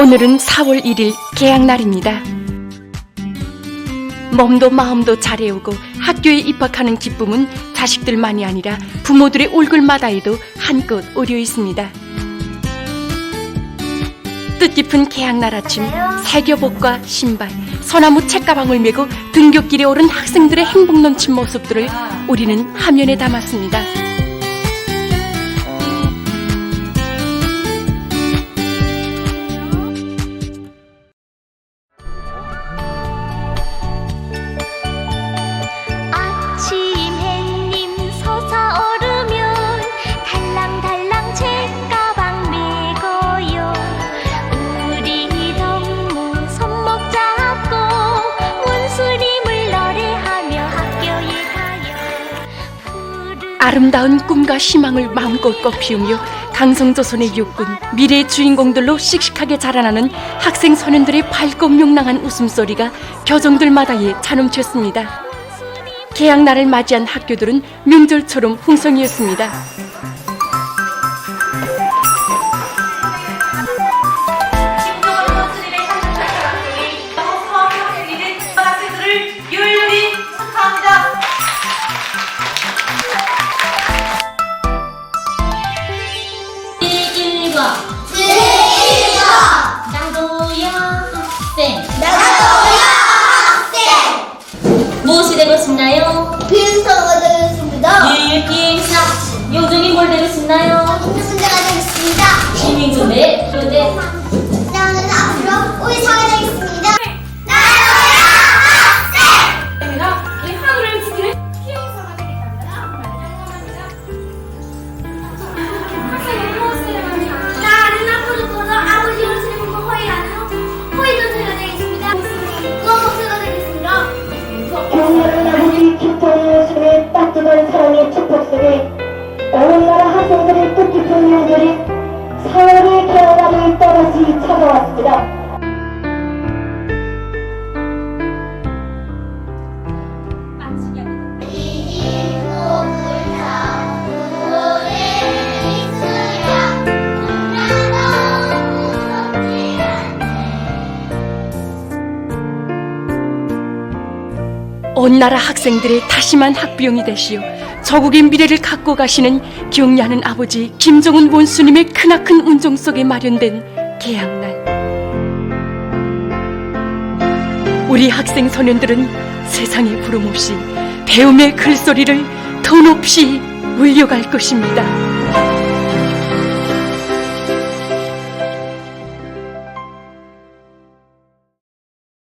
오늘은 4월 1일 개학날입니다. 몸도 마음도 잘해오고 학교에 입학하는 기쁨은 자식들만이 아니라 부모들의 얼굴마다에도 한껏 오려 있습니다. 뜻깊은 개학날 아침 새교복과 신발, 소나무 책가방을 메고 등굣길에 오른 학생들의 행복 넘친 모습들을 우리는 화면에 담았습니다. 아름다운 꿈과 희망을 마음껏 꽃피우며 강성조선의 육군 미래의 주인공들로 씩씩하게 자라나는 학생 소년들의 밝고 명랑한 웃음소리가 교정들마다에 차넘쳤습니다. 개학날을 맞이한 학교들은 명절처럼 풍성이었습니다. 싶나요? 비행사가 되겠습니다 예, 비행사 요정이 뭘 되고 싶나요? 문제가 되겠습니다 시민조대 찾아왔습니다. 온 나라 학생들의 다심한 학비용이 되시어 저국의 미래를 갖고 가시는 경리하는 아버지 김정은 원수님의 크나큰 운정 속에 마련된 개학날. 우리 학생 소년들은 세상에 부름 없이 배움의 글소리를 더 높이 울려갈 것입니다.